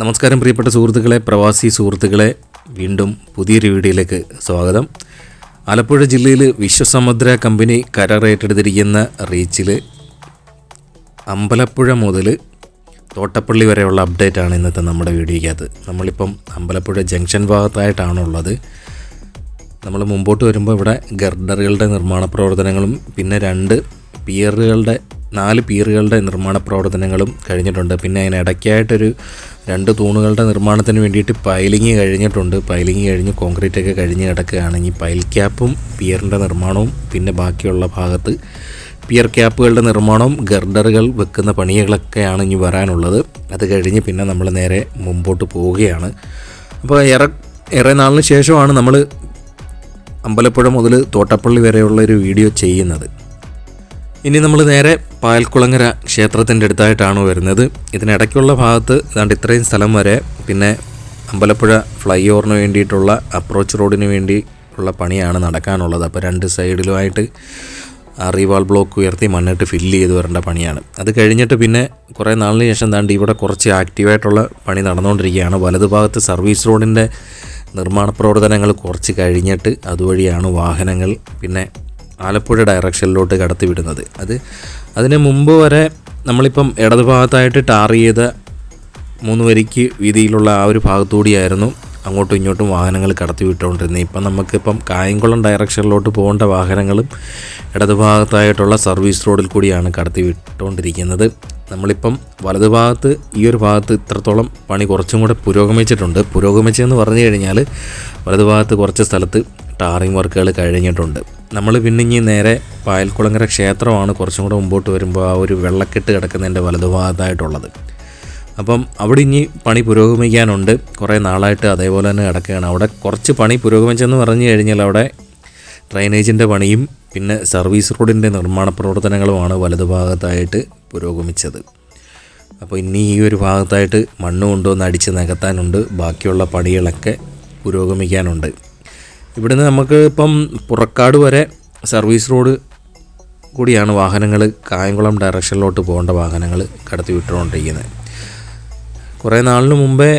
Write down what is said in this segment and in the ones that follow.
നമസ്കാരം പ്രിയപ്പെട്ട സുഹൃത്തുക്കളെ പ്രവാസി സുഹൃത്തുക്കളെ. വീണ്ടും പുതിയൊരു വീഡിയോയിലേക്ക് സ്വാഗതം. ആലപ്പുഴ ജില്ലയിൽ വിശ്വസമുദ്ര കമ്പനി കരാർ ഏറ്റെടുത്തിരിക്കുന്ന റീച്ചിൽ അമ്പലപ്പുഴ മുതൽ തോട്ടപ്പള്ളി വരെയുള്ള അപ്ഡേറ്റ് ആണ് ഇന്നത്തെ നമ്മുടെ വീഡിയോയ്ക്കകത്ത്. നമ്മളിപ്പം അമ്പലപ്പുഴ ജംഗ്ഷൻ ഭാഗത്തായിട്ടാണുള്ളത്. നമ്മൾ മുമ്പോട്ട് വരുമ്പോൾ ഇവിടെ ഗർഡറുകളുടെ നിർമ്മാണ പ്രവർത്തനങ്ങളും പിന്നെ രണ്ട് പിയറുകളുടെ നാല് പിയറുകളുടെ നിർമ്മാണ പ്രവർത്തനങ്ങളും കഴിഞ്ഞിട്ടുണ്ട്. പിന്നെ അതിന് ഇടയ്ക്കായിട്ടൊരു രണ്ട് തൂണുകളുടെ നിർമ്മാണത്തിന് വേണ്ടിയിട്ട് പൈലിങ് കഴിഞ്ഞിട്ടുണ്ട്. പൈലിങ് കഴിഞ്ഞ് കോൺക്രീറ്റ് ഒക്കെ കഴിഞ്ഞ് കിടക്കുകയാണെങ്കിൽ പൈൽ ക്യാപ്പും പിയറിന്റെ നിർമ്മാണവും പിന്നെ ബാക്കിയുള്ള ഭാഗത്ത് പിയർ ക്യാപ്പുകളുടെ നിർമ്മാണവും ഗർഡറുകൾ വെക്കുന്ന പണികളൊക്കെയാണ് ഇനി വരാനുള്ളത്. അത് കഴിഞ്ഞ് പിന്നെ നമ്മൾ നേരെ മുമ്പോട്ട് പോവുകയാണ്. അപ്പോൾ ഏറെ ഏറെ നാളിന് ശേഷമാണ് നമ്മൾ അമ്പലപ്പുഴ മുതൽ തോട്ടപ്പള്ളി വരെയുള്ള ഒരു വീഡിയോ ചെയ്യുന്നത്. ഇനി നമ്മൾ നേരെ പായൽക്കുളങ്ങര ക്ഷേത്രത്തിന്റെ അടുത്തായിട്ടാണ് വരുന്നത്. ഇതിനിടയ്ക്കുള്ള ഭാഗത്ത് ഏതാണ്ട് ഇത്രയും സ്ഥലം വരെ പിന്നെ അമ്പലപ്പുഴ ഫ്ലൈ ഓവറിന് വേണ്ടിയിട്ടുള്ള അപ്രോച്ച് റോഡിന് വേണ്ടി ഉള്ള പണിയാണ് നടക്കാനുള്ളത്. അപ്പോൾ രണ്ട് സൈഡിലുമായിട്ട് റീവാൾ ബ്ലോക്ക് ഉയർത്തി മണ്ണിട്ട് ഫില്ല് ചെയ്ത് വരേണ്ട പണിയാണ്. അത് കഴിഞ്ഞിട്ട് പിന്നെ കുറേ നാളിന് ശേഷം താണ്ട് ഇവിടെ കുറച്ച് ആക്റ്റീവായിട്ടുള്ള പണി നടന്നുകൊണ്ടിരിക്കുകയാണ്. വലതുഭാഗത്ത് സർവീസ് റോഡിന്റെ നിർമ്മാണ പ്രവർത്തനങ്ങൾ കുറച്ച് കഴിഞ്ഞിട്ട് അതുവഴിയാണ് വാഹനങ്ങൾ പിന്നെ ആലപ്പുഴ ഡയറക്ഷനിലോട്ട് കടത്തിവിടുന്നത്. അത് അതിന് മുമ്പ് വരെ നമ്മളിപ്പം ഇടതുഭാഗത്തായിട്ട് ടാർ ചെയ്ത മൂന്ന് വരിക്ക് വീതിയിലുള്ള ആ ഒരു ഭാഗത്തുകൂടിയായിരുന്നു അങ്ങോട്ടും ഇങ്ങോട്ടും വാഹനങ്ങൾ കടത്തി വിട്ടുകൊണ്ടിരുന്നത് ഇപ്പം നമുക്കിപ്പം കായംകുളം ഡയറക്ഷനിലോട്ട് പോകേണ്ട വാഹനങ്ങളും ഇടതുഭാഗത്തായിട്ടുള്ള സർവീസ് റോഡിൽ കൂടിയാണ് കടത്തിവിട്ടുകൊണ്ടിരിക്കുന്നത്. നമ്മളിപ്പം വലതുഭാഗത്ത് ഈ ഒരു ഭാഗത്ത് ഇത്രത്തോളം പണി കുറച്ചും കൂടെ പുരോഗമിച്ചിട്ടുണ്ട്. പുരോഗമിച്ചതെന്ന് പറഞ്ഞു കഴിഞ്ഞാൽ വലതുഭാഗത്ത് കുറച്ച് സ്ഥലത്ത് ടാറിങ് വർക്കുകൾ കഴിഞ്ഞിട്ടുണ്ട്. നമ്മൾ പിന്നെ ഇനി നേരെ പായൽക്കുളങ്ങര ക്ഷേത്രമാണ് കുറച്ചും കൂടെ മുമ്പോട്ട് വരുമ്പോൾ ആ ഒരു വെള്ളക്കെട്ട് കിടക്കുന്നതിന്റെ വലതുഭാഗത്തായിട്ടുള്ളത്. അപ്പം അവിടെ ഇനി പണി പുരോഗമിക്കാനുണ്ട്. കുറേ നാളായിട്ട് അതേപോലെ തന്നെ കിടക്കുകയാണ്. അവിടെ കുറച്ച് പണി പുരോഗമിച്ചെന്ന് പറഞ്ഞു കഴിഞ്ഞാൽ അവിടെ ഡ്രൈനേജിന്റെ പണിയും പിന്നെ സർവീസ് റോഡിന്റെ നിർമ്മാണ പ്രവർത്തനങ്ങളുമാണ് വലതുഭാഗത്തായിട്ട് പുരോഗമിച്ചത്. അപ്പോൾ ഇനി ഈ ഒരു ഭാഗത്തായിട്ട് മണ്ണ് കൊണ്ടുവന്ന് അടിച്ച് നികത്താനുണ്ട്. ബാക്കിയുള്ള പണികളൊക്കെ പുരോഗമിക്കാനുണ്ട്. ഇവിടുന്ന് നമുക്ക് ഇപ്പം പുറക്കാട് വരെ സർവീസ് റോഡ് കൂടിയാണ് വാഹനങ്ങൾ കായംകുളം ഡയറക്ഷനിലോട്ട് പോകേണ്ട വാഹനങ്ങൾ കടത്തി വിട്ടുകൊണ്ടിരിക്കുന്നത്. കുറേ നാളിന് മുമ്പേ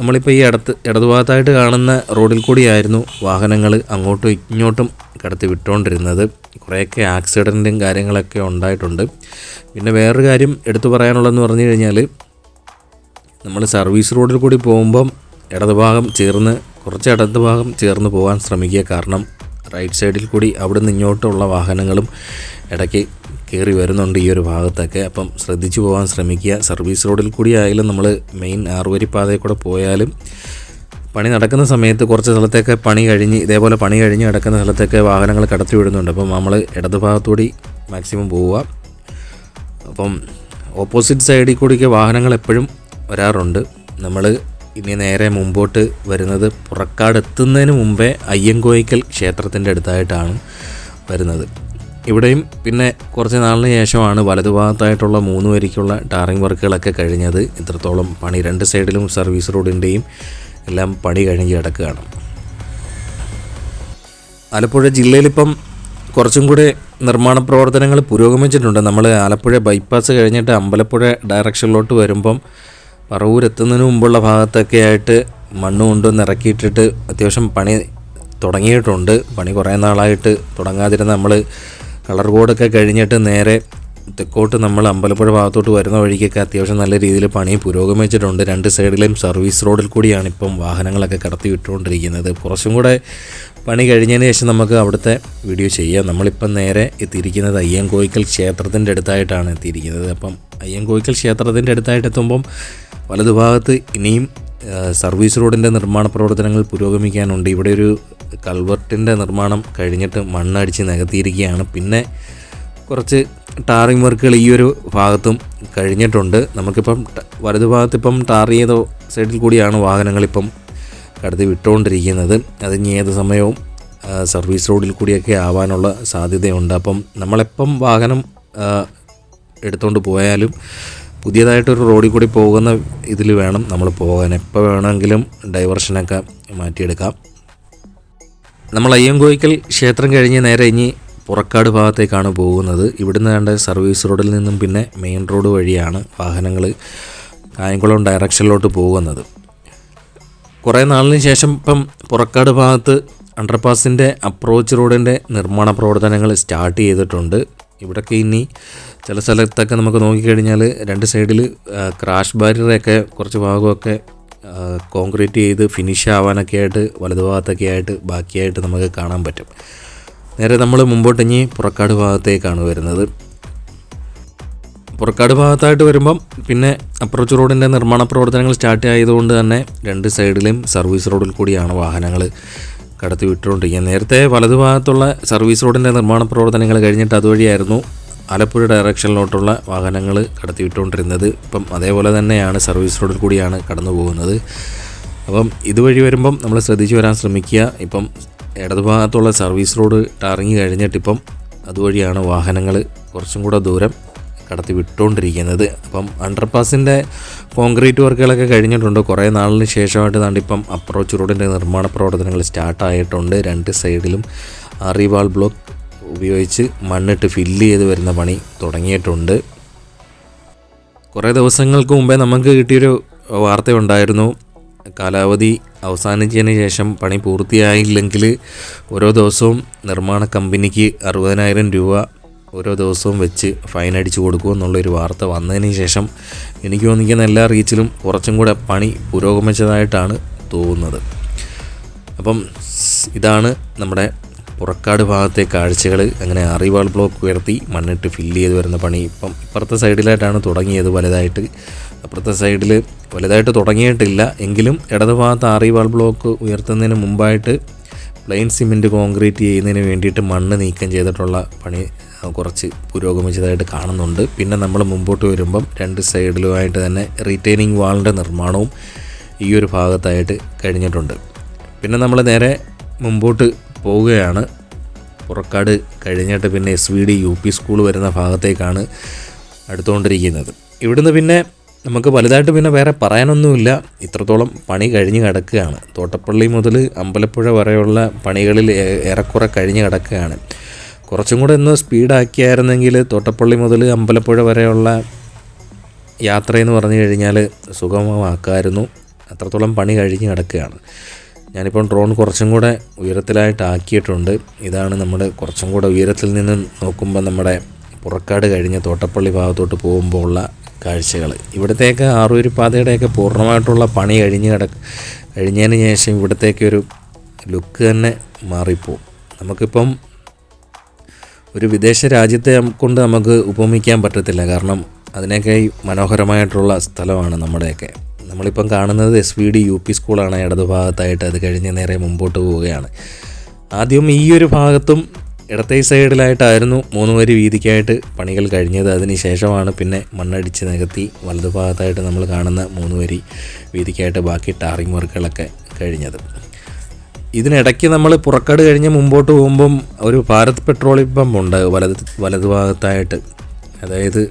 നമ്മളിപ്പോൾ ഈ ഇടത്ത് ഇടതുഭാഗത്തായിട്ട് കാണുന്ന റോഡിൽ കൂടിയായിരുന്നു വാഹനങ്ങൾ അങ്ങോട്ടും ഇങ്ങോട്ടും കടത്തി വിട്ടുകൊണ്ടിരുന്നത്. കുറേയൊക്കെ ആക്സിഡന്റും കാര്യങ്ങളൊക്കെ ഉണ്ടായിട്ടുണ്ട്. പിന്നെ വേറൊരു കാര്യം എടുത്തു പറയാനുള്ളതെന്ന് പറഞ്ഞു കഴിഞ്ഞാൽ നമ്മൾ സർവീസ് റോഡിൽ കൂടി പോകുമ്പം ഇടതുഭാഗം ചേർന്ന് കുറച്ച് ഇടതുഭാഗം ചേർന്ന് പോകാൻ ശ്രമിക്കുക. കാരണം റൈറ്റ് സൈഡിൽ കൂടി അവിടെ നിന്ന് ഇങ്ങോട്ടുള്ള വാഹനങ്ങളും ഇടയ്ക്ക് കയറി വരുന്നുണ്ട് ഈ ഒരു ഭാഗത്തൊക്കെ. അപ്പം ശ്രദ്ധിച്ചു പോകാൻ ശ്രമിക്കുക. സർവീസ് റോഡിൽ കൂടി ആയാലും നമ്മൾ മെയിൻ ആറുവരിപ്പാതയിൽ കൂടെ പോയാലും പണി നടക്കുന്ന സമയത്ത് കുറച്ച് സ്ഥലത്തൊക്കെ പണി കഴിഞ്ഞ് ഇതേപോലെ പണി കഴിഞ്ഞ് കിടക്കുന്ന സ്ഥലത്തൊക്കെ വാഹനങ്ങൾ കടത്തി വിടുന്നുണ്ട്. അപ്പം നമ്മൾ ഇടതുഭാഗത്തൂടി മാക്സിമം പോവുക. അപ്പം ഓപ്പോസിറ്റ് സൈഡിൽ കൂടിയൊക്കെ വാഹനങ്ങൾ എപ്പോഴും വരാറുണ്ട്. നമ്മൾ ഇനി നേരെ മുമ്പോട്ട് വരുന്നത് പുറക്കാട് എത്തുന്നതിന് മുമ്പേ അയ്യങ്കോയിക്കൽ ക്ഷേത്രത്തിന്റെ അടുത്തായിട്ടാണ് വരുന്നത്. ഇവിടെയും പിന്നെ കുറച്ച് നാളിന് ശേഷമാണ് വലതുഭാഗത്തായിട്ടുള്ള മൂന്ന് വരിക്കുള്ള ടാറിംഗ് വർക്കുകളൊക്കെ കഴിഞ്ഞത്. ഇത്രത്തോളം പണി രണ്ട് സൈഡിലും സർവീസ് റോഡിന്റെയും എല്ലാം പണി കഴിഞ്ഞ് കിടക്കുകയാണ്. ആലപ്പുഴ ജില്ലയിലിപ്പം കുറച്ചും കൂടെ നിർമ്മാണ പ്രവർത്തനങ്ങൾ പുരോഗമിച്ചിട്ടുണ്ട്. നമ്മൾ ആലപ്പുഴ ബൈപ്പാസ് കഴിഞ്ഞിട്ട് അമ്പലപ്പുഴ ഡയറക്ഷനിലോട്ട് വരുമ്പം പറവൂർ എത്തുന്നതിന് മുമ്പുള്ള ഭാഗത്തൊക്കെ ആയിട്ട് മണ്ണ് കൊണ്ടുവന്ന് ഇറക്കിയിട്ടിട്ട് അത്യാവശ്യം പണി തുടങ്ങിയിട്ടുണ്ട്. പണി കുറേ നാളായിട്ട് തുടങ്ങാതിരുന്ന നമ്മൾ കളർ ബോർഡൊക്കെ കഴിഞ്ഞിട്ട് നേരെ തെക്കോട്ട് നമ്മൾ അമ്പലപ്പുഴ ഭാഗത്തോട്ട് വരുന്ന വഴിക്കൊക്കെ അത്യാവശ്യം നല്ല രീതിയിൽ പണി പുരോഗമിച്ചിട്ടുണ്ട്. രണ്ട് സൈഡിലെയും സർവീസ് റോഡിൽ കൂടിയാണ് ഇപ്പം വാഹനങ്ങളൊക്കെ കടത്തി വിട്ടുകൊണ്ടിരിക്കുന്നത്. കുറച്ചും കൂടെ പണി കഴിഞ്ഞതിന് ശേഷം നമുക്ക് അവിടുത്തെ വീഡിയോ ചെയ്യാം. നമ്മളിപ്പം നേരെ എത്തിയിരിക്കുന്നത് അയ്യങ്കോയിക്കൽ ക്ഷേത്രത്തിന്റെ അടുത്തായിട്ടാണ് എത്തിയിരിക്കുന്നത്. അപ്പം അയ്യങ്കോയിക്കൽ ക്ഷേത്രത്തിന്റെ അടുത്തായിട്ട് എത്തുമ്പം വലതുഭാഗത്ത് ഇനിയും സർവീസ് റോഡിന്റെ നിർമ്മാണ പ്രവർത്തനങ്ങൾ പുരോഗമിക്കാനുണ്ട്. ഇവിടെ ഒരു കൾവർട്ടിന്റെ നിർമ്മാണം കഴിഞ്ഞിട്ട് മണ്ണടിച്ച് നികത്തിയിരിക്കുകയാണ്. പിന്നെ കുറച്ച് ടാറിങ് വർക്കുകൾ ഈ ഒരു ഭാഗത്തും കഴിഞ്ഞിട്ടുണ്ട്. നമുക്കിപ്പം വലതു ഭാഗത്തിപ്പം ടാർ ചെയ്ത സൈഡിൽ കൂടിയാണ് വാഹനങ്ങളിപ്പം കടത്തി വിട്ടുകൊണ്ടിരിക്കുന്നത്. അത് ഇനി ഏത് സമയവും സർവീസ് റോഡിൽ കൂടിയൊക്കെ ആവാനുള്ള സാധ്യതയുണ്ട്. അപ്പം നമ്മളെപ്പം വാഹനം എടുത്തുകൊണ്ട് പോയാലും പുതിയതായിട്ടൊരു റോഡിൽ കൂടി പോകുന്ന ഇതിൽ വേണം നമ്മൾ പോകാൻ. എപ്പോൾ വേണമെങ്കിലും ഡൈവർഷനൊക്കെ മാറ്റിയെടുക്കാം. നമ്മൾ അയ്യങ്കോയിക്കൽ ക്ഷേത്രം കഴിഞ്ഞ് നേരെ ഇനി പുറക്കാട് ഭാഗത്തേക്കാണ് പോകുന്നത്. ഇവിടുന്ന് കണ്ട സർവീസ് റോഡിൽ നിന്നും പിന്നെ മെയിൻ റോഡ് വഴിയാണ് വാഹനങ്ങൾ കായംകുളം ഡയറക്ഷനിലോട്ട് പോകുന്നത്. കുറേ നാളിന് ശേഷം ഇപ്പം പുറക്കാട് ഭാഗത്ത് അണ്ടർപാസിന്റെ അപ്രോച്ച് റോഡിന്റെ നിർമ്മാണ പ്രവർത്തനങ്ങൾ സ്റ്റാർട്ട് ചെയ്തിട്ടുണ്ട്. ഇവിടൊക്കെ ഇനി ചില സ്ഥലത്തൊക്കെ നമുക്ക് നോക്കിക്കഴിഞ്ഞാൽ രണ്ട് സൈഡിൽ ക്രാഷ് ബാരിയറൊക്കെ കുറച്ച് ഭാഗമൊക്കെ കോൺക്രീറ്റ് ചെയ്ത് ഫിനിഷ് ആവാനൊക്കെ ആയിട്ട് വലതുഭാഗത്തൊക്കെ ആയിട്ട് ബാക്കിയായിട്ട് നമുക്ക് കാണാൻ പറ്റും. നേരെ നമ്മൾ മുമ്പോട്ട് ഇനി പുറക്കാട് ഭാഗത്തേക്കാണ് വരുന്നത്. പുറക്കാട് ഭാഗത്തായിട്ട് വരുമ്പം പിന്നെ അപ്രോച്ച് റോഡിന്റെ നിർമ്മാണ പ്രവർത്തനങ്ങൾ സ്റ്റാർട്ട് ആയതുകൊണ്ട് തന്നെ രണ്ട് സൈഡിലും സർവീസ് റോഡിൽ കൂടിയാണ് വാഹനങ്ങൾ കടത്തി വിട്ടുകൊണ്ടിരിക്കുന്നത്. നേരത്തെ വലതു ഭാഗത്തുള്ള സർവീസ് റോഡിന്റെ നിർമ്മാണ പ്രവർത്തനങ്ങൾ കഴിഞ്ഞിട്ട് അതുവഴിയായിരുന്നു ആലപ്പുഴ ഡയറക്ഷനിലോട്ടുള്ള വാഹനങ്ങൾ കടത്തി വിട്ടുകൊണ്ടിരുന്നത്. ഇപ്പം അതേപോലെ തന്നെയാണ് സർവീസ് റോഡിൽ കൂടിയാണ് കടന്നു പോകുന്നത് അപ്പം ഇതുവഴി വരുമ്പം നമ്മൾ ശ്രദ്ധിച്ചു വരാൻ ശ്രമിക്കുക. ഇപ്പം ഇടതുഭാഗത്തുള്ള സർവീസ് റോഡ് ഇറങ്ങി കഴിഞ്ഞിട്ടിപ്പം അതുവഴിയാണ് വാഹനങ്ങൾ കുറച്ചും കൂടെ ദൂരം കടത്തി വിട്ടുകൊണ്ടിരിക്കുന്നത്. അപ്പം അണ്ടർപാസിന്റെ കോൺക്രീറ്റ് വർക്കുകളൊക്കെ കഴിഞ്ഞിട്ടുണ്ട്. കുറേ നാളിന് ശേഷമായിട്ട് താണ്ടിപ്പം അപ്രോച്ച് റോഡിന്റെ നിർമ്മാണ പ്രവർത്തനങ്ങൾ സ്റ്റാർട്ടായിട്ടുണ്ട് രണ്ട് സൈഡിലും അറിവാൾ ബ്ലോക്ക് ഉപയോഗിച്ച് മണ്ണിട്ട് ഫില്ല് ചെയ്ത് വരുന്ന പണി തുടങ്ങിയിട്ടുണ്ട്. കുറേ ദിവസങ്ങൾക്ക് മുമ്പേ നമുക്ക് കിട്ടിയൊരു വാർത്തയുണ്ടായിരുന്നു കാലാവധി അവസാനിച്ചതിന് ശേഷം പണി പൂർത്തിയായില്ലെങ്കിൽ ഓരോ ദിവസവും നിർമ്മാണ കമ്പനിക്ക് അറുപതിനായിരം രൂപ ഓരോ ദിവസവും വെച്ച് ഫൈൻ അടിച്ചു കൊടുക്കും എന്നുള്ളൊരു വാർത്ത വന്നതിന് ശേഷം എനിക്ക് തോന്നിക്കുന്ന എല്ലാ റീച്ചിലും കുറച്ചും കൂടെ പണി പുരോഗമിച്ചതായിട്ടാണ് തോന്നുന്നത്. അപ്പം ഇതാണ് നമ്മുടെ പുറക്കാട് ഭാഗത്തെ കാഴ്ചകൾ അങ്ങനെ അറിവാൾ ബ്ലോക്ക് ഉയർത്തി മണ്ണിട്ട് ഫില്ല് ചെയ്ത് വരുന്ന പണി. ഇപ്പം ഇപ്പുറത്തെ സൈഡിലായിട്ടാണ് തുടങ്ങിയത് വലുതായിട്ട്. അപ്പുറത്തെ സൈഡിൽ വലുതായിട്ട് തുടങ്ങിയിട്ടില്ല. എങ്കിലും ഇടത് ഭാഗത്ത് അറിവാൾ ബ്ലോക്ക് ഉയർത്തുന്നതിന് മുമ്പായിട്ട് പ്ലെയിൻ സിമെന്റ് കോൺക്രീറ്റ് ചെയ്യുന്നതിന് വേണ്ടിയിട്ട് മണ്ണ് നീക്കം ചെയ്തിട്ടുള്ള പണി കുറച്ച് പുരോഗമിച്ചതായിട്ട് കാണുന്നുണ്ട്. പിന്നെ നമ്മൾ മുമ്പോട്ട് വരുമ്പം രണ്ട് സൈഡിലുമായിട്ട് തന്നെ റീറ്റെയിനിങ് വാളിന്റെ നിർമ്മാണവും ഈ ഒരു ഭാഗത്തായിട്ട് കഴിഞ്ഞിട്ടുണ്ട്. പിന്നെ നമ്മൾ നേരെ മുമ്പോട്ട് പോവുകയാണ്. പുറക്കാട് കഴിഞ്ഞിട്ട് പിന്നെ S V D U P school വരുന്ന ഭാഗത്തേക്കാണ് അടുത്തുകൊണ്ടിരിക്കുന്നത്. ഇവിടുന്ന് പിന്നെ നമുക്ക് വലുതായിട്ട് പിന്നെ വേറെ പറയാനൊന്നുമില്ല. ഇത്രത്തോളം പണി കഴിഞ്ഞ് കിടക്കുകയാണ്. തോട്ടപ്പള്ളി മുതൽ അമ്പലപ്പുഴ വരെയുള്ള പണികളിൽ ഏറെക്കുറെ കഴിഞ്ഞ് കിടക്കുകയാണ്. കുറച്ചും കൂടെ ഒന്ന് സ്പീഡാക്കിയായിരുന്നെങ്കിൽ തോട്ടപ്പള്ളി മുതൽ അമ്പലപ്പുഴ വരെയുള്ള യാത്രയെന്ന് പറഞ്ഞു കഴിഞ്ഞാൽ സുഗമമാക്കായിരുന്നു. അത്രത്തോളം പണി കഴിഞ്ഞ് കിടക്കുകയാണ്. ഞാനിപ്പം ഡ്രോൺ കുറച്ചും കൂടെ ഉയരത്തിലായിട്ട് ആക്കിയിട്ടുണ്ട് ഇതാണ് നമ്മുടെ കുറച്ചും കൂടെ ഉയരത്തിൽ നിന്ന് നോക്കുമ്പോൾ നമ്മുടെ പുറക്കാട് കഴിഞ്ഞ് തോട്ടപ്പള്ളി ഭാഗത്തോട്ട് പോകുമ്പോൾ ഉള്ള കാഴ്ചകൾ ഇവിടത്തേക്ക് ആറൂരിപ്പാതയുടെയൊക്കെ പൂർണമായിട്ടുള്ള പണി കഴിഞ്ഞ് കിട കഴിഞ്ഞതിന് ശേഷം ഇവിടത്തേക്ക് ഒരു ലുക്ക് തന്നെ മാറിപ്പോവും. നമുക്കിപ്പം ഒരു വിദേശ രാജ്യത്തെ കൊണ്ട് നമുക്ക് ഉപമിക്കാൻ പറ്റത്തില്ല. കാരണം അതിനൊക്കെ മനോഹരമായിട്ടുള്ള സ്ഥലമാണ് നമ്മുടെയൊക്കെ. നമ്മളിപ്പം കാണുന്നത് S V D U P സ്കൂളാണ്. ഇടതുഭാഗത്തായിട്ട് അത് കഴിഞ്ഞ് നേരെ മുമ്പോട്ട് പോവുകയാണ്. ആദ്യം ഈ ഒരു ഭാഗത്തും ഇടത്തെ സൈഡിലായിട്ടായിരുന്നു മൂന്ന് വരി വീതിക്കായിട്ട് പണികൾ കഴിഞ്ഞത്. അതിന് ശേഷമാണ് പിന്നെ മണ്ണടിച്ച് നികത്തി വലതുഭാഗത്തായിട്ട് നമ്മൾ കാണുന്ന മൂന്ന് വരി വീതിക്കായിട്ട് ബാക്കി ടാറിങ് വർക്കുകളൊക്കെ കഴിഞ്ഞത്. ഇതിനിടയ്ക്ക് നമ്മൾ പുറക്കാട് കഴിഞ്ഞ് മുമ്പോട്ട് പോകുമ്പം ഒരു ഭാരത് പെട്രോളിയം പമ്പ് ഉണ്ട് വലത് വലതുഭാഗത്തായിട്ട്. അതായത്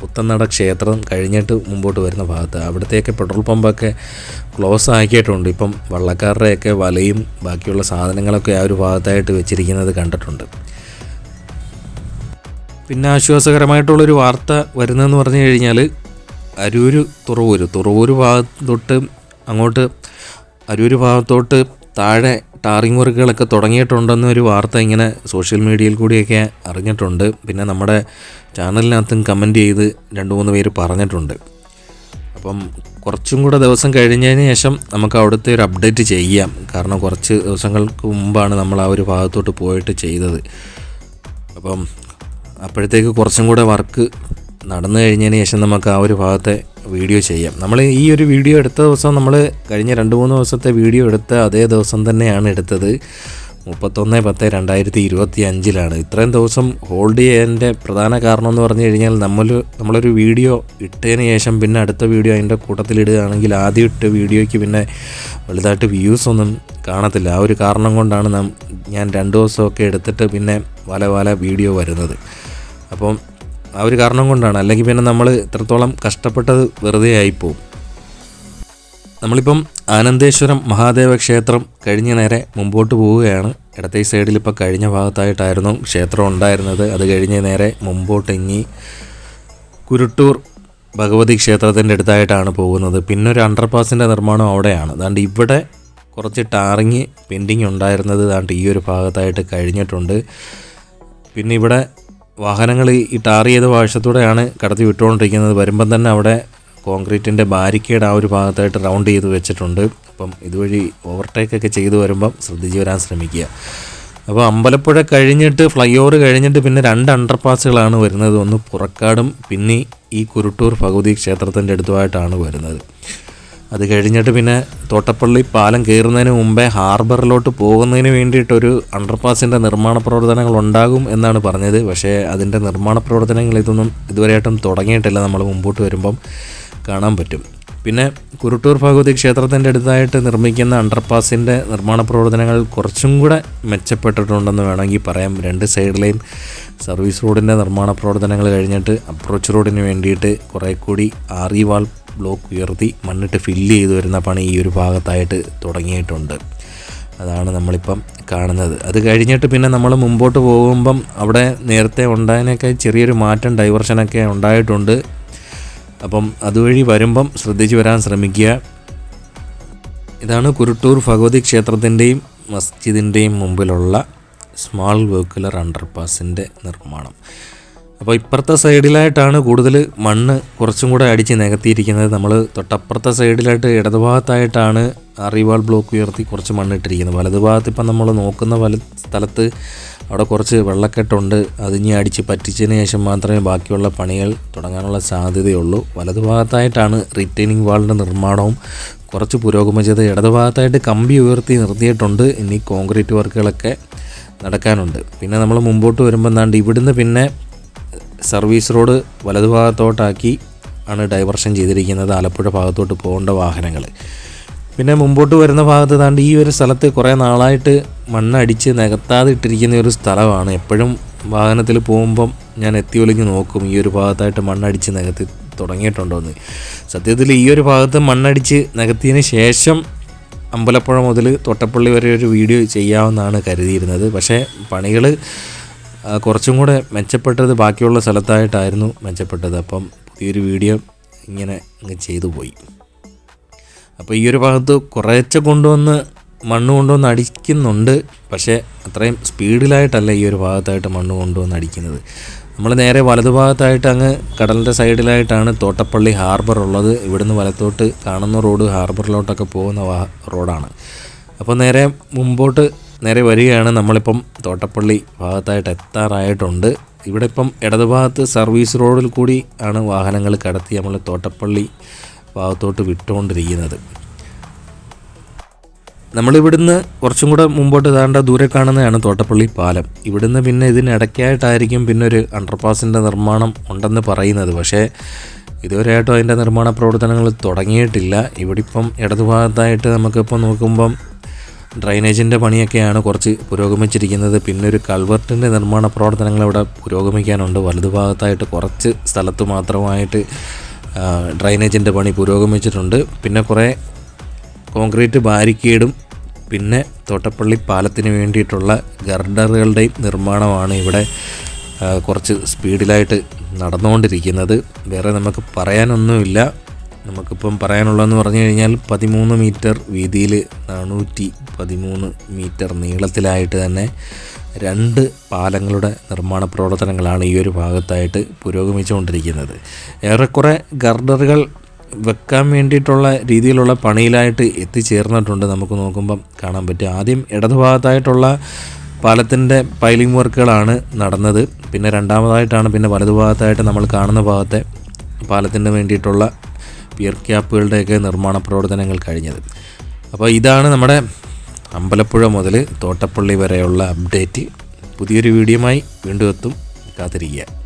പുത്തനട ക്ഷേത്രം കഴിഞ്ഞിട്ട് മുമ്പോട്ട് വരുന്ന ഭാഗത്ത്. അവിടത്തേക്ക് പെട്രോൾ പമ്പൊക്കെ ക്ലോസ് ആക്കിയിട്ടുണ്ട്. ഇപ്പം വള്ളക്കാരുടെയൊക്കെ വലയും ബാക്കിയുള്ള സാധനങ്ങളൊക്കെ ആ ഒരു ഭാഗത്തായിട്ട് വെച്ചിരിക്കുന്നത് കണ്ടിട്ടുണ്ട്. പിന്നെ ആശ്വാസകരമായിട്ടുള്ളൊരു വാർത്ത വരുന്നതെന്ന് പറഞ്ഞു കഴിഞ്ഞാൽ അരൂർ തുറവൂർ തുറവൂർ ഭാഗത്തോട്ട് അങ്ങോട്ട് അരൂർ ഭാഗത്തോട്ട് താഴെ ടാറിങ് വർക്കുകളൊക്കെ തുടങ്ങിയിട്ടുണ്ടെന്നൊരു വാർത്ത ഇങ്ങനെ സോഷ്യൽ മീഡിയയിൽ കൂടിയൊക്കെ അറിഞ്ഞിട്ടുണ്ട്. പിന്നെ നമ്മുടെ ചാനലിനകത്തും കമന്റ് ചെയ്ത് രണ്ട് മൂന്ന് പേര് പറഞ്ഞിട്ടുണ്ട്. അപ്പം കുറച്ചും കൂടെ ദിവസം കഴിഞ്ഞതിന് ശേഷം നമുക്ക് അവിടുത്തെ ഒരു അപ്ഡേറ്റ് ചെയ്യാം. കാരണം കുറച്ച് ദിവസങ്ങൾക്ക് മുമ്പാണ് നമ്മൾ ആ ഒരു ഭാഗത്തോട്ട് പോയിട്ട് ചെയ്തത്. അപ്പം അപ്പോഴത്തേക്ക് കുറച്ചും കൂടെ വർക്ക് നടന്നു കഴിഞ്ഞതിന് ശേഷം നമുക്ക് ആ ഒരു ഭാഗത്തെ വീഡിയോ ചെയ്യാം. നമ്മൾ ഈ ഒരു വീഡിയോ എടുത്ത ദിവസം നമ്മൾ കഴിഞ്ഞ രണ്ട് മൂന്ന് ദിവസത്തെ വീഡിയോ എടുത്ത അതേ ദിവസം തന്നെയാണ് എടുത്തത്. മുപ്പത്തൊന്ന് പത്ത് രണ്ടായിരത്തി ഇരുപത്തി അഞ്ചിലാണ് ഇത്രയും ദിവസം ഹോൾഡ് ചെയ്യാന്റെ പ്രധാന കാരണം എന്ന് പറഞ്ഞു കഴിഞ്ഞാൽ നമ്മൾ നമ്മളൊരു വീഡിയോ ഇട്ടതിന് ശേഷം പിന്നെ അടുത്ത വീഡിയോ അതിന്റെ കൂട്ടത്തിലിടുകയാണെങ്കിൽ ആദ്യം ഇട്ട വീഡിയോയ്ക്ക് പിന്നെ വലുതായിട്ട് വ്യൂസ് ഒന്നും കാണത്തില്ല. ആ ഒരു കാരണം കൊണ്ടാണ് ഞാൻ രണ്ട് ദിവസമൊക്കെ എടുത്തിട്ട് പിന്നെ വല വല വീഡിയോ വരുന്നത്. അപ്പം ആ ഒരു കാരണം കൊണ്ടാണ്. അല്ലെങ്കിൽ പിന്നെ നമ്മൾ ഇത്രത്തോളം കഷ്ടപ്പെട്ടത് വെറുതെ ആയിപ്പോവും. നമ്മളിപ്പം ആനന്ദേശ്വരം മഹാദേവ ക്ഷേത്രം കഴിഞ്ഞ നേരെ മുമ്പോട്ട് പോവുകയാണ്. ഇടത്തെ സൈഡിൽ ഇപ്പോൾ കഴിഞ്ഞ ഭാഗത്തായിട്ടായിരുന്നു ക്ഷേത്രം ഉണ്ടായിരുന്നത്. അത് കഴിഞ്ഞ നേരെ മുമ്പോട്ട് ഇങ്ങി കുരുട്ടൂർ ഭഗവതി ക്ഷേത്രത്തിന്റെ അടുത്തായിട്ടാണ് പോകുന്നത്. പിന്നെ ഒരു അണ്ടർപാസിന്റെ നിർമ്മാണം അവിടെയാണ്. അതാണ്ട് ഇവിടെ കുറച്ച് ടാറിങ് പെൻഡിങ് ഉണ്ടായിരുന്നത് ദാണ്ട് ഈ ഒരു ഭാഗത്തായിട്ട് കഴിഞ്ഞിട്ടുണ്ട്. പിന്നെ ഇവിടെ വാഹനങ്ങൾ ഈ ടാർ ചെയ്ത വശത്തൂടെയാണ് കടത്തി വിട്ടുകൊണ്ടിരിക്കുന്നത്. വരുമ്പം തന്നെ അവിടെ കോൺക്രീറ്റിന്റെ ബാരിക്കേഡ് ആ ഒരു ഭാഗത്തായിട്ട് റൗണ്ട് ചെയ്ത് വെച്ചിട്ടുണ്ട്. അപ്പം ഇതുവഴി ഓവർടേക്കൊക്കെ ചെയ്തു വരുമ്പം ശ്രദ്ധിച്ച് വരാൻ ശ്രമിക്കുക. അപ്പോൾ അമ്പലപ്പുഴ കഴിഞ്ഞിട്ട് ഫ്ലൈ ഓവർ കഴിഞ്ഞിട്ട് പിന്നെ രണ്ട് അണ്ടർപാസുകളാണ് വരുന്നത്. ഒന്ന് പുറക്കാടും പിന്നെ ഈ കുരുട്ടൂർ ഭഗവതി ക്ഷേത്രത്തിന്റെ അടുത്തുമായിട്ടാണ് വരുന്നത്. അത് കഴിഞ്ഞിട്ട് പിന്നെ തോട്ടപ്പള്ളി പാലം കയറുന്നതിന് മുമ്പേ ഹാർബറിലോട്ട് പോകുന്നതിന് വേണ്ടിയിട്ടൊരു അണ്ടർപാസിന്റെ നിർമ്മാണ പ്രവർത്തനങ്ങൾ ഉണ്ടാകും എന്നാണ് പറഞ്ഞത്. പക്ഷേ അതിന്റെ നിർമ്മാണ പ്രവർത്തനങ്ങൾ ഇതൊന്നും ഇതുവരെയായിട്ടും തുടങ്ങിയിട്ടില്ല. നമ്മൾ മുമ്പോട്ട് വരുമ്പം കാണാൻ പറ്റും. പിന്നെ കുരുട്ടൂർ ഭഗവതി ക്ഷേത്രത്തിന്റെ അടുത്തായിട്ട് നിർമ്മിക്കുന്ന അണ്ടർപാസിന്റെ നിർമ്മാണ പ്രവർത്തനങ്ങൾ കുറച്ചും കൂടെ മെച്ചപ്പെട്ടിട്ടുണ്ടെന്ന് വേണമെങ്കിൽ പറയാം. രണ്ട് സൈഡിലെയും സർവീസ് റോഡിന്റെ നിർമ്മാണ പ്രവർത്തനങ്ങൾ കഴിഞ്ഞിട്ട് അപ്രോച്ച് റോഡിന് വേണ്ടിയിട്ട് കുറേ കൂടി ആറി വാൾ ബ്ലോക്ക് ഉയർത്തി മണ്ണിട്ട് ഫില്ല് ചെയ്ത് വരുന്ന പണി ഈ ഒരു ഭാഗത്തായിട്ട് തുടങ്ങിയിട്ടുണ്ട്. അതാണ് നമ്മളിപ്പം കാണുന്നത്. അത് കഴിഞ്ഞിട്ട് പിന്നെ നമ്മൾ മുമ്പോട്ട് പോകുമ്പം അവിടെ നേരത്തെ ഉണ്ടായതിനൊക്കെ ചെറിയൊരു മാറ്റം ഡൈവർഷനൊക്കെ ഉണ്ടായിട്ടുണ്ട്. അപ്പം അതുവഴി വരുമ്പം ശ്രദ്ധിച്ച് വരാൻ ശ്രമിക്കുക. ഇതാണ് കുരുട്ടൂർ ഭഗവതി ക്ഷേത്രത്തിന്റെയും മസ്ജിദിന്റെയും മുമ്പിലുള്ള സ്മാൾ വെഹിക്കുലർ അണ്ടർപാസിന്റെ നിർമ്മാണം. അപ്പോൾ ഇപ്പുറത്തെ സൈഡിലായിട്ടാണ് കൂടുതൽ മണ്ണ് കുറച്ചും കൂടെ അടിച്ച് നികത്തിയിരിക്കുന്നത്. നമ്മൾ തൊട്ടപ്പുറത്തെ സൈഡിലായിട്ട് ഇടതുഭാഗത്തായിട്ടാണ് അറിവാൾ ബ്ലോക്ക് ഉയർത്തി കുറച്ച് മണ്ണിട്ടിരിക്കുന്നത് വലതുഭാഗത്ത് ഇപ്പം നമ്മൾ നോക്കുന്ന വല സ്ഥലത്ത് അവിടെ കുറച്ച് വെള്ളക്കെട്ടുണ്ട്. അതിഞ്ഞി അടിച്ച് പറ്റിച്ചതിന് ശേഷം മാത്രമേ ബാക്കിയുള്ള പണികൾ തുടങ്ങാനുള്ള സാധ്യതയുള്ളൂ. വലതുഭാഗത്തായിട്ടാണ് റിട്ടേണിംഗ് വാളിന്റെ നിർമ്മാണവും കുറച്ച് പുരോഗമിച്ചത് ഇടതുഭാഗത്തായിട്ട് കമ്പി ഉയർത്തി നിർത്തിയിട്ടുണ്ട്. ഇനി കോൺക്രീറ്റ് വർക്കുകളൊക്കെ നടക്കാനുണ്ട്. പിന്നെ നമ്മൾ മുമ്പോട്ട് വരുമ്പോൾ എന്താണ്ട് ഇവിടുന്ന് പിന്നെ സർവീസ് റോഡ് വലതുഭാഗത്തോട്ടാക്കി ആണ് ഡൈവർഷൻ ചെയ്തിരിക്കുന്നത്. ആലപ്പുഴ ഭാഗത്തോട്ട് പോകേണ്ട വാഹനങ്ങൾ. പിന്നെ മുമ്പോട്ട് വരുന്ന ഭാഗത്ത് താണ്ട് ഈ ഒരു സ്ഥലത്ത് കുറേ നാളായിട്ട് മണ്ണടിച്ച് നികത്താതെ ഇട്ടിരിക്കുന്ന ഒരു സ്ഥലമാണ്. എപ്പോഴും വാഹനത്തിൽ പോകുമ്പം ഞാൻ എത്തി ഒലിഞ്ഞ് നോക്കും ഈ ഒരു ഭാഗത്തായിട്ട് മണ്ണടിച്ച് നികത്തി തുടങ്ങിയിട്ടുണ്ടോയെന്ന് സത്യത്തിൽ ഈ ഒരു ഭാഗത്ത് മണ്ണടിച്ച് നികത്തിയതിന് ശേഷം അമ്പലപ്പുഴ മുതൽ തൊട്ടപ്പള്ളി വരെ ഒരു വീഡിയോ ചെയ്യാമെന്നാണ് കരുതിയിരുന്നത്. പക്ഷേ പണികൾ കുറച്ചും കൂടെ മെച്ചപ്പെട്ടത് ബാക്കിയുള്ള സ്ഥലത്തായിട്ടായിരുന്നു മെച്ചപ്പെട്ടത്. അപ്പം പുതിയൊരു വീഡിയോ ഇങ്ങനെ അങ്ങ് ചെയ്തു പോയി. അപ്പോൾ ഈ ഒരു ഭാഗത്ത് കുറേച്ചെ കൊണ്ടുവന്ന് മണ്ണ് കൊണ്ടുവന്ന് അടിക്കുന്നുണ്ട്. പക്ഷേ അത്രയും സ്പീഡിലായിട്ടല്ല ഈ ഒരു ഭാഗത്തായിട്ട് മണ്ണ് കൊണ്ടുവന്ന് അടിക്കുന്നത്. നമ്മൾ നേരെ വലതുഭാഗത്തായിട്ട് അങ്ങ് കടലിന്റെ സൈഡിലായിട്ടാണ് തോട്ടപ്പള്ളി ഹാർബർ ഉള്ളത്. ഇവിടുന്ന് വലത്തോട്ട് കാണുന്ന റോഡ് ഹാർബറിലോട്ടൊക്കെ പോകുന്ന റോഡാണ്. അപ്പോൾ നേരെ മുമ്പോട്ട് നേരെ വരികയാണ്. നമ്മളിപ്പം തോട്ടപ്പള്ളി ഭാഗത്തായിട്ട് എത്താറായിട്ടുണ്ട്. ഇവിടെ ഇപ്പം ഇടതുഭാഗത്ത് സർവീസ് റോഡിൽ കൂടി ആണ് വാഹനങ്ങൾ കടത്തി നമ്മൾ തോട്ടപ്പള്ളി ഭാഗത്തോട്ട് വിട്ടുകൊണ്ടിരിക്കുന്നത്. നമ്മളിവിടുന്ന് കുറച്ചും കൂടെ മുമ്പോട്ട് താണ്ട ദൂരെ കാണുന്നതാണ് തോട്ടപ്പള്ളി പാലം. ഇവിടുന്ന് പിന്നെ ഇതിനിടയ്ക്കായിട്ടായിരിക്കും പിന്നെ ഒരു അണ്ടർപാസിന്റെ നിർമ്മാണം ഉണ്ടെന്ന് പറയുന്നത്. പക്ഷേ ഇതുവരെയായിട്ടും അതിന്റെ നിർമ്മാണ പ്രവർത്തനങ്ങൾ തുടങ്ങിയിട്ടില്ല. ഇവിടെ ഇപ്പം ഇടതുഭാഗത്തായിട്ട് നമുക്കിപ്പോൾ നോക്കുമ്പം ഡ്രൈനേജിന്റെ പണിയൊക്കെയാണ് കുറച്ച് പുരോഗമിച്ചിരിക്കുന്നത്. പിന്നെ ഒരു കൾവർട്ടിന്റെ നിർമ്മാണ പ്രവർത്തനങ്ങൾ ഇവിടെ പുരോഗമിക്കാനുണ്ട്. വലതുഭാഗത്തായിട്ട് കുറച്ച് സ്ഥലത്ത് മാത്രമായിട്ട് ഡ്രൈനേജിന്റെ പണി പുരോഗമിച്ചിട്ടുണ്ട്. പിന്നെ കുറേ കോൺക്രീറ്റ് ബാരിക്കേഡും പിന്നെ തോട്ടപ്പള്ളി പാലത്തിന് വേണ്ടിയിട്ടുള്ള ഗർഡറുകളുടെയും നിർമ്മാണമാണ് ഇവിടെ കുറച്ച് സ്പീഡിലായിട്ട് നടന്നുകൊണ്ടിരിക്കുന്നത്. വേറെ നമുക്ക് പറയാനൊന്നുമില്ല. നമുക്കിപ്പം പറയാനുള്ളതെന്ന് പറഞ്ഞു കഴിഞ്ഞാൽ പതിമൂന്ന് മീറ്റർ വീതിയിൽ നാനൂറ്റി പതിമൂന്ന് മീറ്റർ നീളത്തിലായിട്ട് തന്നെ രണ്ട് പാലങ്ങളുടെ നിർമ്മാണ പ്രവർത്തനങ്ങളാണ് ഈ ഒരു ഭാഗത്തായിട്ട് പുരോഗമിച്ചുകൊണ്ടിരിക്കുന്നത്. ഏറെക്കുറെ ഗർഡറുകൾ വെക്കാൻ വേണ്ടിയിട്ടുള്ള രീതിയിലുള്ള പണിയിലായിട്ട് എത്തിച്ചേർന്നിട്ടുണ്ട്. നമുക്ക് നോക്കുമ്പം കാണാൻ പറ്റും. ആദ്യം ഇടതുഭാഗത്തായിട്ടുള്ള പാലത്തിന്റെ പൈലിംഗ് വർക്കുകളാണ് നടന്നത്. പിന്നെ രണ്ടാമതായിട്ടാണ് പിന്നെ വലതുഭാഗത്തായിട്ട് നമ്മൾ കാണുന്ന ഭാഗത്തെ പാലത്തിന് വേണ്ടിയിട്ടുള്ള പിയർ ക്യാപ്പുകളുടെയൊക്കെ നിർമ്മാണ പ്രവർത്തനങ്ങൾ കഴിഞ്ഞത്. അപ്പോൾ ഇതാണ് നമ്മുടെ അമ്പലപ്പുഴ മുതൽ തോട്ടപ്പള്ളി വരെയുള്ള അപ്ഡേറ്റ്. പുതിയൊരു വീഡിയോയുമായി വീണ്ടും എത്തും. കാത്തിരിക്കുക.